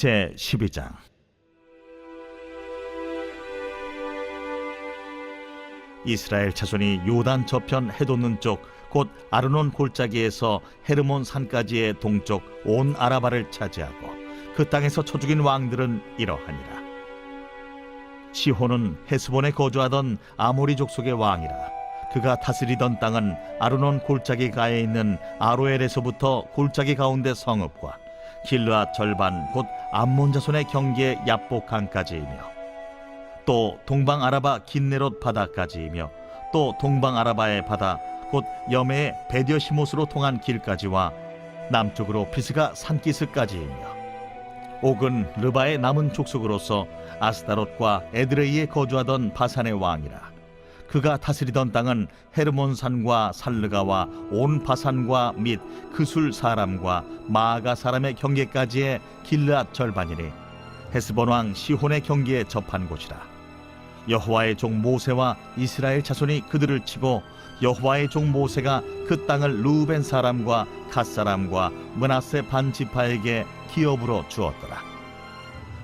제 12장. 이스라엘 자손이 요단 저편 해돋는 쪽 곧 아르논 골짜기에서 헤르몬 산까지의 동쪽 온 아라바를 차지하고 그 땅에서 쳐 죽인 왕들은 이러하니라. 시혼은 헤스본에 거주하던 아모리 족속의 왕이라. 그가 다스리던 땅은 아르논 골짜기 가에 있는 아로엘에서부터 골짜기 가운데 성읍과 길르앗 절반 곧 암몬 자손의 경계 야복 강까지이며 또 동방 아라바 긴네롯 바다까지이며 또 동방 아라바의 바다 곧 여매의 베디어시못으로 통한 길까지와 남쪽으로 피스가 산기스까지이며 옥은 르바의 남은 족속으로서 아스타롯과 에드레이에 거주하던 바산의 왕이라 그가 다스리던 땅은 헤르몬 산과 살르가와 온 바산과 및 그술 사람과 마아가 사람의 경계까지의 길르앗 절반이니 헤스본 왕 시혼의 경계에 접한 곳이라. 여호와의 종 모세와 이스라엘 자손이 그들을 치고 여호와의 종 모세가 그 땅을 루벤 사람과 갓 사람과 문하세 반 지파에게 기업으로 주었더라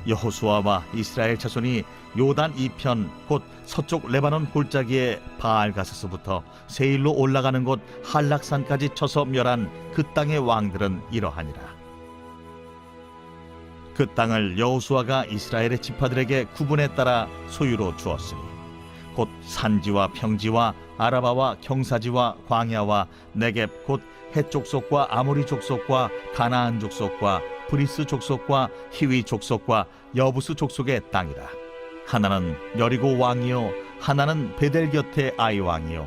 여호수아와 이스라엘 자손이 요단 이편 곧 서쪽 레바논 골짜기의 바알 가스서부터 세일로 올라가는 곳 한락산까지 쳐서 멸한 그 땅의 왕들은 이러하니라. 그 땅을 여호수아가 이스라엘의 지파들에게 구분에 따라 소유로 주었으니 곧 산지와 평지와 아라바와 경사지와 광야와 네겝 곧 해족속과 아모리 족속과 가나안 족속과 브리스 족속과 히위 족속과 여부스 족속의 땅이라 하나는 여리고 왕이요 하나는 베델 곁의 아이 왕이요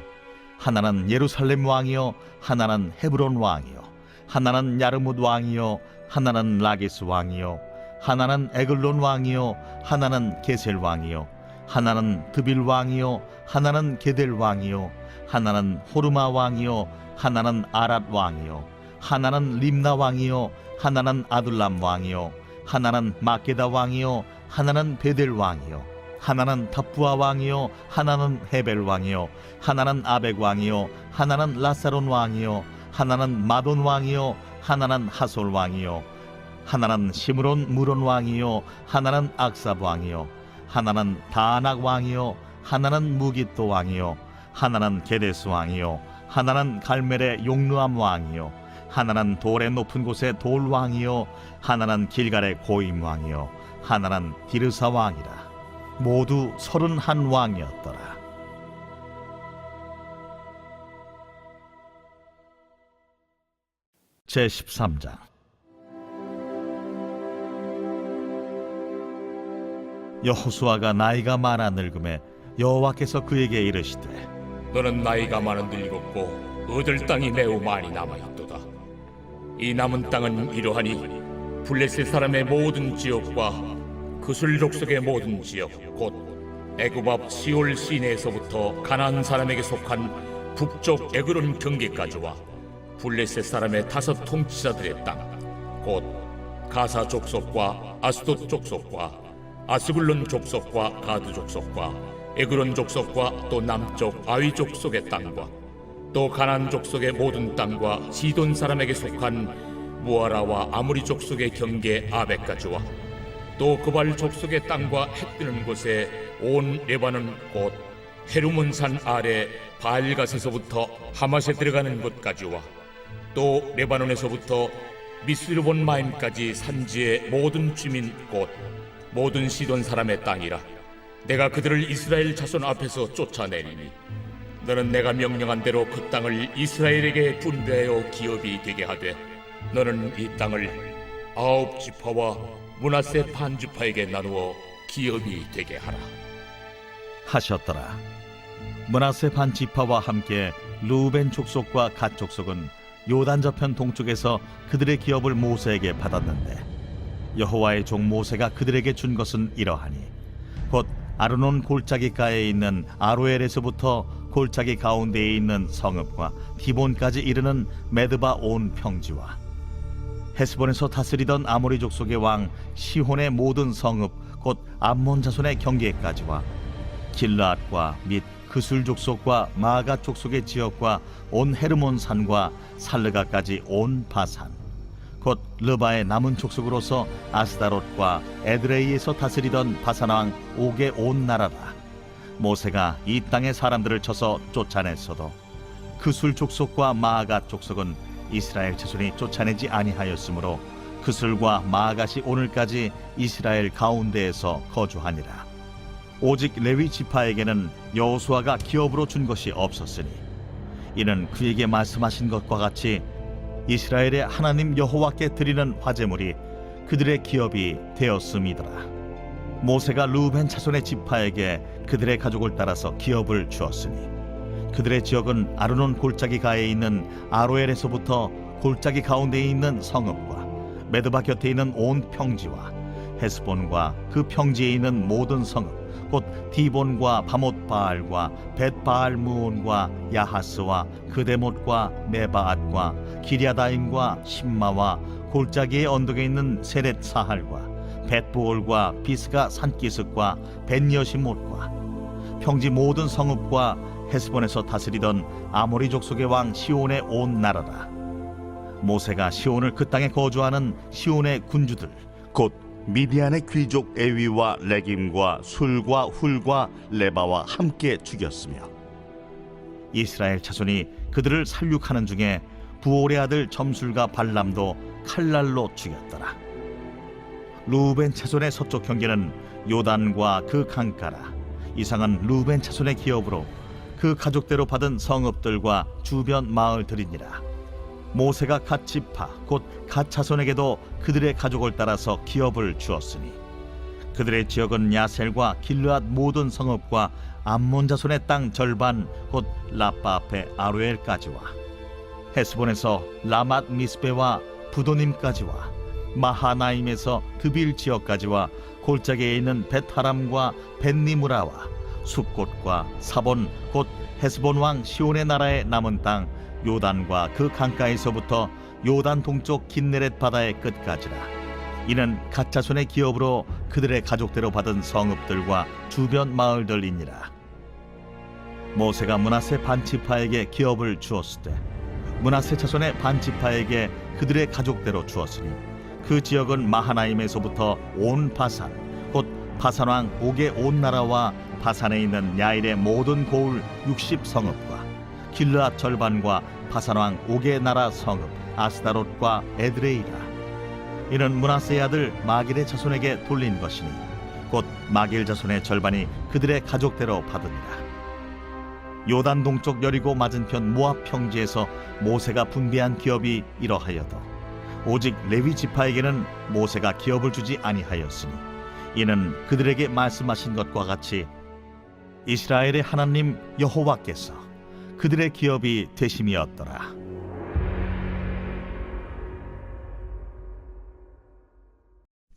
하나는 예루살렘 왕이요 하나는 헤브론 왕이요 하나는 야르뭇 왕이요 하나는 라기스 왕이요 하나는 에글론 왕이요 하나는 게셀 왕이요 하나는 드빌 왕이요 하나는 게델 왕이요 하나는 호르마 왕이요 하나는 아랏 왕이요 하나는 림나 왕이요 하나는 아둘람 왕이요 하나는 마게다 왕이요 하나는 베델 왕이요 하나는 답부아 왕이요 하나는 헤벨 왕이요 하나는 아벡 왕이요 하나는 라사론 왕이요 하나는 마돈 왕이요 하나는 하솔 왕이요 하나는 시므론 무론 왕이요 하나는 악삽 왕이요 하나는 다낙 왕이요 하나는 무기또 왕이요 하나는 게데스 왕이요 하나는 갈멜의 용르암 왕이요 하나는 돌의 높은 곳의 돌 왕이요 하나는 길갈의 고임 왕이요 하나는 디르사 왕이라. 모두 서른한 왕이었더라. 제 13장. 여호수아가 나이가 많아 늙음에 여호와께서 그에게 이르시되 너는 나이가 많아 늙었고 얻을 땅이 매우 많이 남아 있도다. 이 남은 땅은 이러하니 블레셋 사람의 모든 지역과 그술 족속의 모든 지역 곧 애굽 앞 시올 시내에서부터 가나안 사람에게 속한 북쪽 에그론 경계까지와 블레셋 사람의 다섯 통치자들의 땅 곧 가사 족속과 아스돗 족속과 아스글론 족속과 가드 족속과 에그론 족속과 또 남쪽 아위 족속의 땅과 또 가난 족속의 모든 땅과 시돈 사람에게 속한 무아라와 아무리 족속의 경계 아베까지와. 또 그발 족속의 땅과 해 뜨는 곳에 온 레바논 곧 헤르몬산 아래 바알갓에서부터 하맛에 들어가는 곳까지와. 또 레바논에서부터 미스르본 마임까지 산지의 모든 주민 곧 모든 시돈 사람의 땅이라. 내가 그들을 이스라엘 자손 앞에서 쫓아내리니 너는 내가 명령한 대로 그 땅을 이스라엘에게 분배하여 기업이 되게 하되 너는 이 땅을 아홉 지파와 문하세 반 지파에게 나누어 기업이 되게 하라. 하셨더라. 문하세 반 지파와 함께 루벤 족속과 갓 족속은 요단 저편 동쪽에서 그들의 기업을 모세에게 받았는데 여호와의 종 모세가 그들에게 준 것은 이러하니 곧 아르논 골짜기가에 있는 아로엘에서부터 골짜기 가운데에 있는 성읍과 디본까지 이르는 메드바 온 평지와 헤스본에서 다스리던 아모리 족속의 왕 시혼의 모든 성읍 곧 암몬 자손의 경계까지와 길라앗과 및 그술 족속과 마가 족속의 지역과 온 헤르몬 산과 살르가까지 온 바산 곧 르바의 남은 족속으로서 아스다롯과 에드레이에서 다스리던 바산 왕 옥의 온 나라라 모세가 이 땅의 사람들을 쳐서 쫓아냈어도 그술 족속과 마아가 족속은 이스라엘 자손이 쫓아내지 아니하였으므로 그술과 마아갓이 오늘까지 이스라엘 가운데에서 거주하니라 오직 레위 지파에게는 여호수아가 기업으로 준 것이 없었으니 이는 그에게 말씀하신 것과 같이 이스라엘의 하나님 여호와께 드리는 화제물이 그들의 기업이 되었음이더라. 모세가 루벤 자손의 지파에게 그들의 가족을 따라서 기업을 주었으니 그들의 지역은 아르논 골짜기 가에 있는 아로엘에서부터 골짜기 가운데에 있는 성읍과 메드바 곁에 있는 온 평지와 헤스본과 그 평지에 있는 모든 성읍 곧 디본과 바못 바알과 벳 바알 무온과 야하스와 그데못과 메바앗과 기리아다임과 신마와 골짜기의 언덕에 있는 세렛 사할과 벳부올과 비스가 산기슭과 벤여시못과 평지 모든 성읍과 헤스본에서 다스리던 아모리 족속의 왕 시온의 온 나라라. 모세가 시온을 그 땅에 거주하는 시온의 군주들 곧 미디안의 귀족 에위와 레김과 술과 훌과 레바와 함께 죽였으며 이스라엘 자손이 그들을 살육하는 중에 부올의 아들 점술과 발람도 칼날로 죽였더라 루벤 자손의 서쪽 경계는 요단과 그 강가라. 이상은 루벤 자손의 기업으로 그 가족대로 받은 성읍들과 주변 마을들이니라. 모세가 갓 지파 곧갓 자손에게도 그들의 가족을 따라서 기업을 주었으니 그들의 지역은 야셀과 길르앗 모든 성읍과 암몬 자손의 땅 절반 곧 라빠 앞에 아루엘까지와. 헤스본에서 라맛 미스베와 부도님까지와 마하나임에서 드빌 지역까지와 골짜기에 있는 베타람과 벤니무라와 숲곳과 사본 곧 헤스본 왕 시온의 나라의 남은 땅 요단과 그 강가에서부터 요단 동쪽 긴네렛 바다의 끝까지라. 이는 가짜손의 기업으로 그들의 가족대로 받은 성읍들과 주변 마을들이니라. 모세가 문하세 반지파에게 기업을 주었을 때 문하세 자손의 반지파에게 그들의 가족대로 주었으니 그 지역은 마하나임에서부터 온 바산 곧 바산 왕 옥의 온 나라와 바산에 있는 야일의 모든 고을 60성읍과 길르앗 절반과 바산 왕 옥의 나라 성읍 아스다롯과 에드레이라. 이는 문하세의 아들 마길의 자손에게 돌린 것이니 곧 마길 자손의 절반이 그들의 가족대로 받으니라. 요단 동쪽 여리고 맞은편 모압 평지에서 모세가 분배한 기업이 이러하여도 오직 레위 지파에게는 모세가 기업을 주지 아니하였으니 이는 그들에게 말씀하신 것과 같이 이스라엘의 하나님 여호와께서 그들의 기업이 되심이었더라.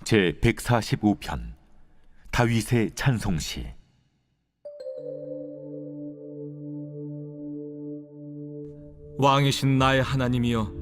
제 145편 다윗의 찬송시 왕이신 나의 하나님이여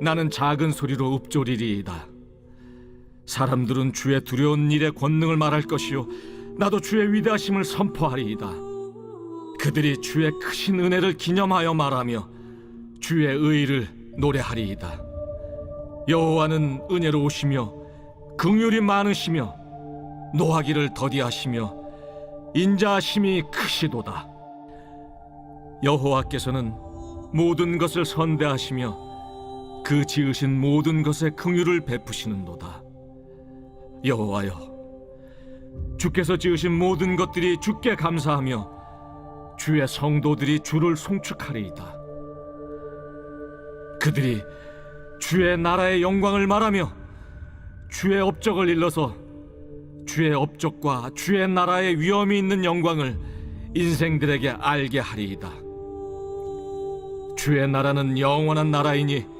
나는 작은 소리로 읊조리리이다. 사람들은 주의 두려운 일의 권능을 말할 것이요 나도 주의 위대하심을 선포하리이다. 그들이 주의 크신 은혜를 기념하여 말하며 주의 의를 노래하리이다. 여호와는 은혜로우시며 긍휼이 많으시며 노하기를 더디하시며 인자하심이 크시도다. 여호와께서는 모든 것을 선대하시며 그 지으신 모든 것에 긍휼을 베푸시는도다. 여호와여, 주께서 지으신 모든 것들이 주께 감사하며 주의 성도들이 주를 송축하리이다. 그들이 주의 나라의 영광을 말하며 주의 업적을 일러서 주의 업적과 주의 나라의 위엄이 있는 영광을 인생들에게 알게 하리이다. 주의 나라는 영원한 나라이니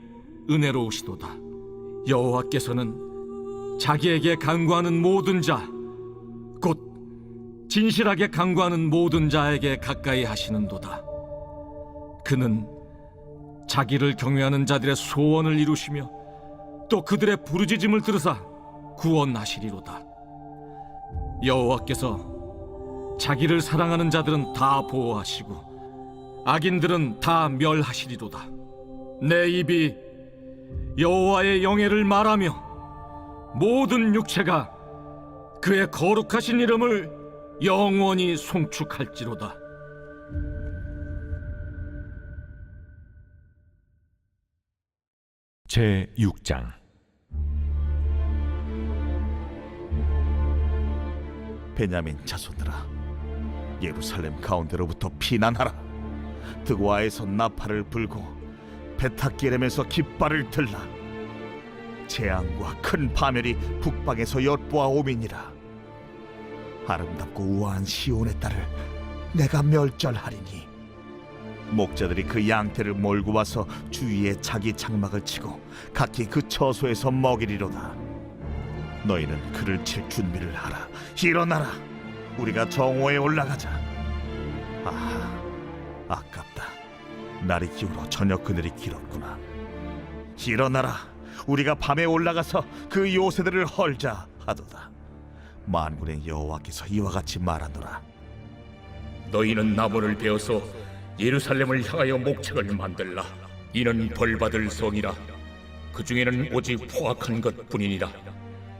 은혜로우시도다. 여호와께서는 자기에게 간구하는 모든 자, 곧 진실하게 간구하는 모든 자에게 가까이 하시는도다. 그는 자기를 경외하는 자들의 소원을 이루시며 또 그들의 부르짖음을 들으사 구원하시리로다. 여호와께서 자기를 사랑하는 자들은 다 보호하시고 악인들은 다 멸하시리로다. 내 입이 여호와의 영예를 말하며 모든 육체가 그의 거룩하신 이름을 영원히 송축할지로다. 제 6장 베냐민 자손들아 예루살렘 가운데로부터 피난하라 드고아에서 나팔을 불고 베타기렘에서 깃발을 들라 재앙과 큰 파멸이 북방에서 엿보아 오미니라 아름답고 우아한 시온의 딸을 내가 멸절하리니 목자들이 그 양태를 몰고 와서 주위에 자기 장막을 치고 각기 그 처소에서 먹이리로다 너희는 그를 칠 준비를 하라. 일어나라. 우리가 정오에 올라가자. 아, 아깝다. 날이 기울어 저녁 그늘이 길었구나. 일어나라. 우리가 밤에 올라가서 그 요새들을 헐자 하도다. 만군의 여호와께서 이와 같이 말하노라. 너희는 나무를 베어서 예루살렘을 향하여 목책을 만들라. 이는 벌받을 성이라. 그 중에는 오직 포악한 것뿐이니라.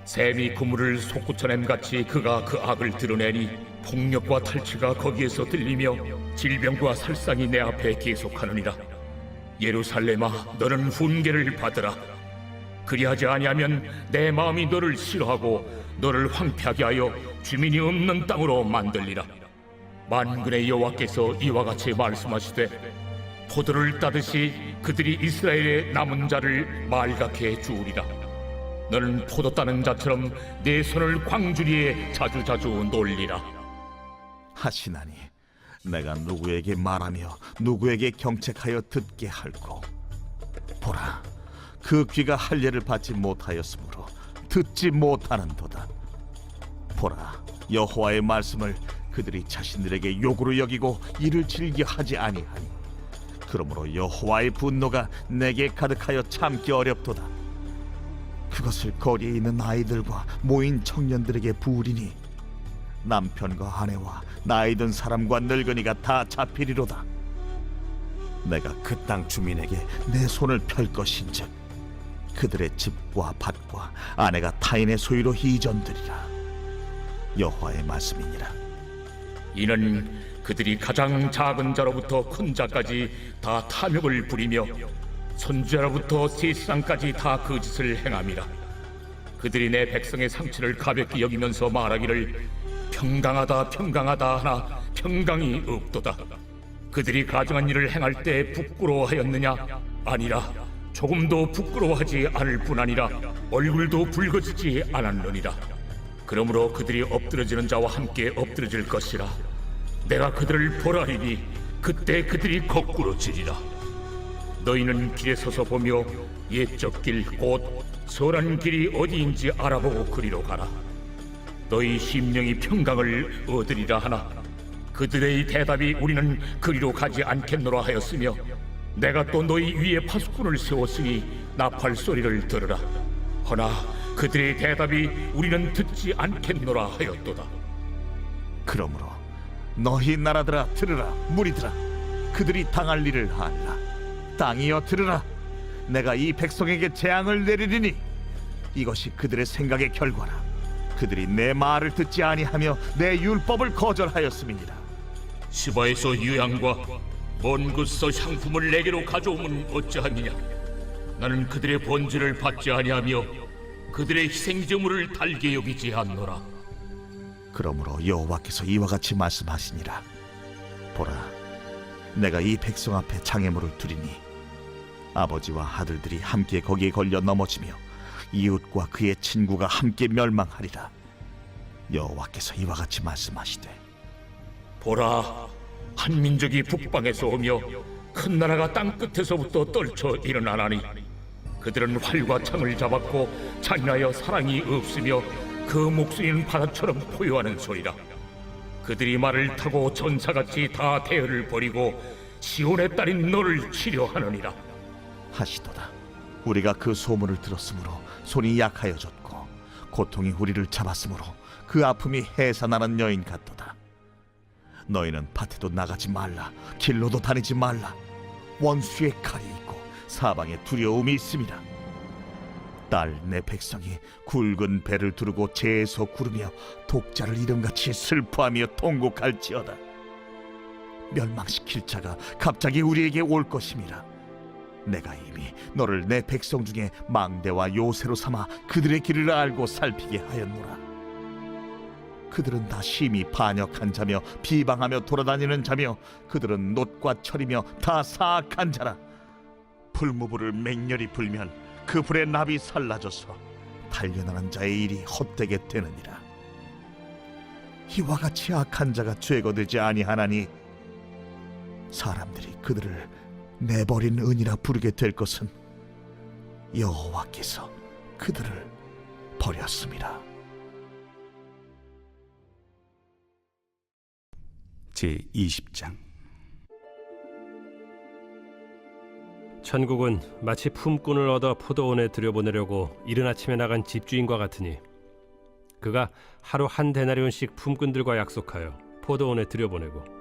샘이 그물을 솟구쳐냄 같이 그가 그 악을 드러내니 폭력과 탈취가 거기에서 들리며 질병과 살상이 내 앞에 계속하느니라. 예루살렘아, 너는 훈계를 받으라. 그리하지 아니하면 내 마음이 너를 싫어하고 너를 황폐하게 하여 주민이 없는 땅으로 만들리라. 만군의 여호와께서 이와 같이 말씀하시되 포도를 따듯이 그들이 이스라엘의 남은 자를 말갛게 주우리라. 너는 포도 따는 자처럼 내 손을 광주리에 자주자주 놀리라. 하시나니 내가 누구에게 말하며 누구에게 경책하여 듣게 할꼬? 보라 그 귀가 할례를 받지 못하였으므로 듣지 못하는도다. 보라 여호와의 말씀을 그들이 자신들에게 욕으로 여기고 이를 즐겨 하지 아니하니 그러므로 여호와의 분노가 내게 가득하여 참기 어렵도다 그것을 거리에 있는 아이들과 모인 청년들에게 부으리니 남편과 아내와 나이 든 사람과 늙은이가 다 잡히리로다. 내가 그 땅 주민에게 내 손을 펼 것인즉 그들의 집과 밭과 아내가 타인의 소유로 이전되리라. 여호와의 말씀이니라. 이는 그들이 가장 작은 자로부터 큰 자까지 다 탐욕을 부리며 선지자로부터 세상까지 다그 짓을 행함이라. 그들이 내 백성의 상처를 가볍게 여기면서 말하기를 평강하다 평강하다 하나 평강이 없도다. 그들이 가정한 일을 행할 때 부끄러워하였느냐? 아니라 조금도 부끄러워하지 않을 뿐 아니라 얼굴도 붉어지지 않았느니라. 그러므로 그들이 엎드러지는 자와 함께 엎드러질 것이라. 내가 그들을 보라리니 그때 그들이 거꾸로 지리라. 너희는 길에 서서 보며 옛적 길곧 선한 길이 어디인지 알아보고 그리로 가라. 너희 심령이 평강을 얻으리라 하나 그들의 대답이 우리는 그리로 가지 않겠노라 하였으며 내가 또 너희 위에 파수꾼을 세웠으니 나팔 소리를 들으라. 허나 그들의 대답이 우리는 듣지 않겠노라 하였도다. 그러므로 너희 나라들아 들으라 무리들아 그들이 당할 일을 알라 땅이여 들으라. 내가 이 백성에게 재앙을 내리리니 이것이 그들의 생각의 결과라. 그들이 내 말을 듣지 아니하며 내 율법을 거절하였음이니라. 시바에서 유향과 먼 곳서 향품을 내게로 가져오면 어찌하느냐? 나는 그들의 본질을 받지 아니하며 그들의 희생제물을 달게 여기지 않노라. 그러므로 여호와께서 이와 같이 말씀하시니라. 보라 내가 이 백성 앞에 장애물을 두리니 아버지와 아들들이 함께 거기에 걸려 넘어지며 이웃과 그의 친구가 함께 멸망하리라 여호와께서 이와 같이 말씀하시되 보라, 한 민족이 북방에서 오며 큰 나라가 땅 끝에서부터 떨쳐 일어나나니 그들은 활과 창을 잡았고 잔인하여 사랑이 없으며 그 목소리는 바다처럼 포효하는 소리라. 그들이 말을 타고 전사같이 다 대열을 버리고 시온의 딸인 너를 치려하느니라. 하시도다. 우리가 그 소문을 들었으므로 손이 약하여졌고 고통이 우리를 잡았으므로 그 아픔이 해산하는 여인 같도다. 너희는 밭에도 나가지 말라 길로도 다니지 말라. 원수의 칼이 있고 사방에 두려움이 있습니다. 딸내 백성이 굵은 배를 두르고 재에서 구르며 독자를 이름같이 슬퍼하며 통곡할지어다. 멸망시킬 자가 갑자기 우리에게 올 것임이라 내가 이미 너를 내 백성 중에 망대와 요새로 삼아 그들의 길을 알고 살피게 하였노라. 그들은 다 심히 반역한 자며 비방하며 돌아다니는 자며 그들은 놋과 철이며 다 사악한 자라. 풀무불을 맹렬히 불면 그 불의 납이 살라져서 달려나는 자의 일이 헛되게 되느니라. 이와 같이 악한 자가 죄거되지 아니하나니 사람들이 그들을 내버린 은이라 부르게 될 것은 여호와께서 그들을 버렸습니다. 제 20장 천국은 마치 품꾼을 얻어 포도원에 들여보내려고 이른 아침에 나간 집주인과 같으니 그가 하루 한 데나리온씩 품꾼들과 약속하여 포도원에 들여보내고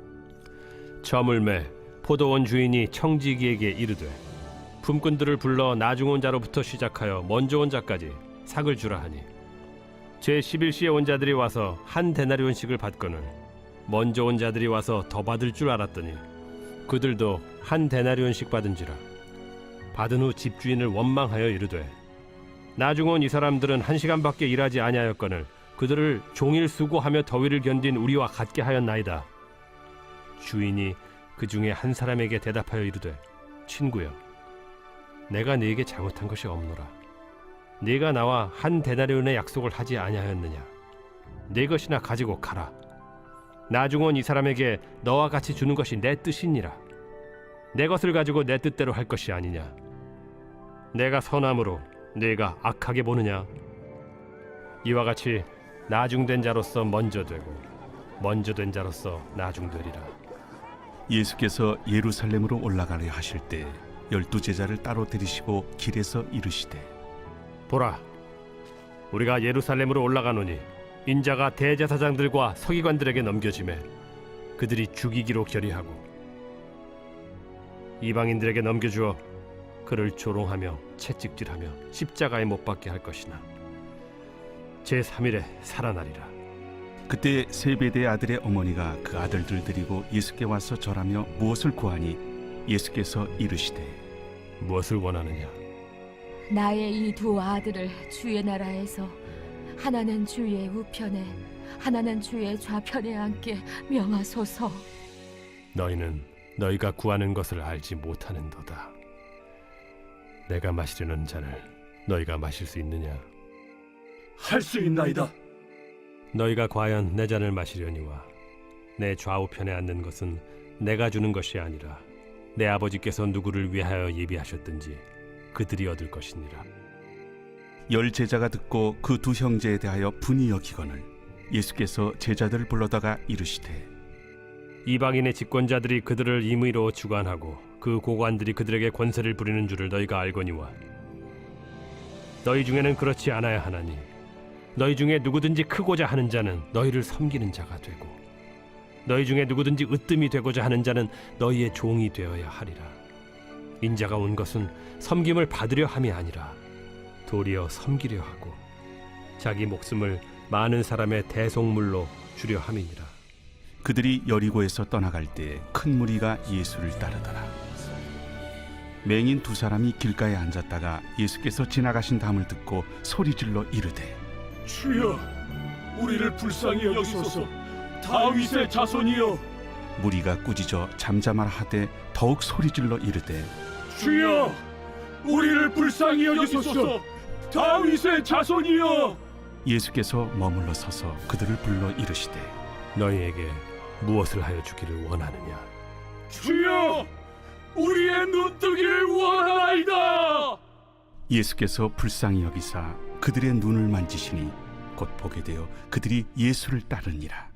저물매 포도원 주인이 청지기에게 이르되 품꾼들을 불러 나중 온 자로부터 시작하여 먼저 온 자까지 삭을 주라 하니 제 11시에 온 자들이 와서 한 데나리온씩을 받거늘 먼저 온 자들이 와서 더 받을 줄 알았더니 그들도 한 데나리온씩 받은지라 받은 후 집주인을 원망하여 이르되 나중 온 이 사람들은 한 시간밖에 일하지 아니하였거늘 그들을 종일 수고하며 더위를 견딘 우리와 같게 하였나이다. 주인이 그 중에 한 사람에게 대답하여 이르되 친구여 내가 네게 잘못한 것이 없노라. 네가 나와 한 데나리온의 약속을 하지 아니하였느냐? 네 것이나 가지고 가라. 나중 온이 사람에게 너와 같이 주는 것이 내 뜻이니라. 내 것을 가지고 내 뜻대로 할 것이 아니냐? 내가 선함으로 네가 악하게 보느냐? 이와 같이 나중된 자로서 먼저 되고 먼저 된 자로서 나중되리라. 예수께서 예루살렘으로 올라가려 하실 때 열두 제자를 따로 들이시고 길에서 이르시되 보라, 우리가 예루살렘으로 올라가노니 인자가 대제사장들과 서기관들에게 넘겨지매 그들이 죽이기로 결의하고 이방인들에게 넘겨주어 그를 조롱하며 채찍질하며 십자가에 못 박게 할 것이나 제 3일에 살아나리라. 그때 세베대의 아들의 어머니가 그 아들들 데리고 예수께 와서 절하며 무엇을 구하니 예수께서 이르시되 무엇을 원하느냐? 나의 이 두 아들을 주의 나라에서 하나는 주의 우편에 하나는 주의 좌편에 앉게 명하소서. 너희는 너희가 구하는 것을 알지 못하는도다. 내가 마시려는 잔을 너희가 마실 수 있느냐? 할 수 있나이다. 너희가 과연 내 잔을 마시려니와 내 좌우편에 앉는 것은 내가 주는 것이 아니라 내 아버지께서 누구를 위하여 예비하셨든지 그들이 얻을 것이니라. 열 제자가 듣고 그 두 형제에 대하여 분이 여기거늘 예수께서 제자들을 불러다가 이르시되 이방인의 집권자들이 그들을 임의로 주관하고 그 고관들이 그들에게 권세를 부리는 줄을 너희가 알거니와 너희 중에는 그렇지 않아야 하나니 너희 중에 누구든지 크고자 하는 자는 너희를 섬기는 자가 되고 너희 중에 누구든지 으뜸이 되고자 하는 자는 너희의 종이 되어야 하리라 인자가 온 것은 섬김을 받으려 함이 아니라 도리어 섬기려 하고 자기 목숨을 많은 사람의 대속물로 주려 함이니라 그들이 여리고에서 떠나갈 때 큰 무리가 예수를 따르더라. 맹인 두 사람이 길가에 앉았다가 예수께서 지나가신 담을 듣고 소리질러 이르되 주여, 우리를 불쌍히 여기소서. 다윗의 자손이여, 무리가 꾸짖어 잠잠하라 하되 더욱 소리질러 이르되 주여, 우리를 불쌍히 여기소서. 다윗의 자손이여, 예수께서 머물러 서서 그들을 불러 이르시되 너희에게 무엇을 하여 주기를 원하느냐 주여, 우리의 눈뜨기를 원하나이다. 예수께서 불쌍히 여기사 그들의 눈을 만지시니 곧 보게 되어 그들이 예수를 따르니라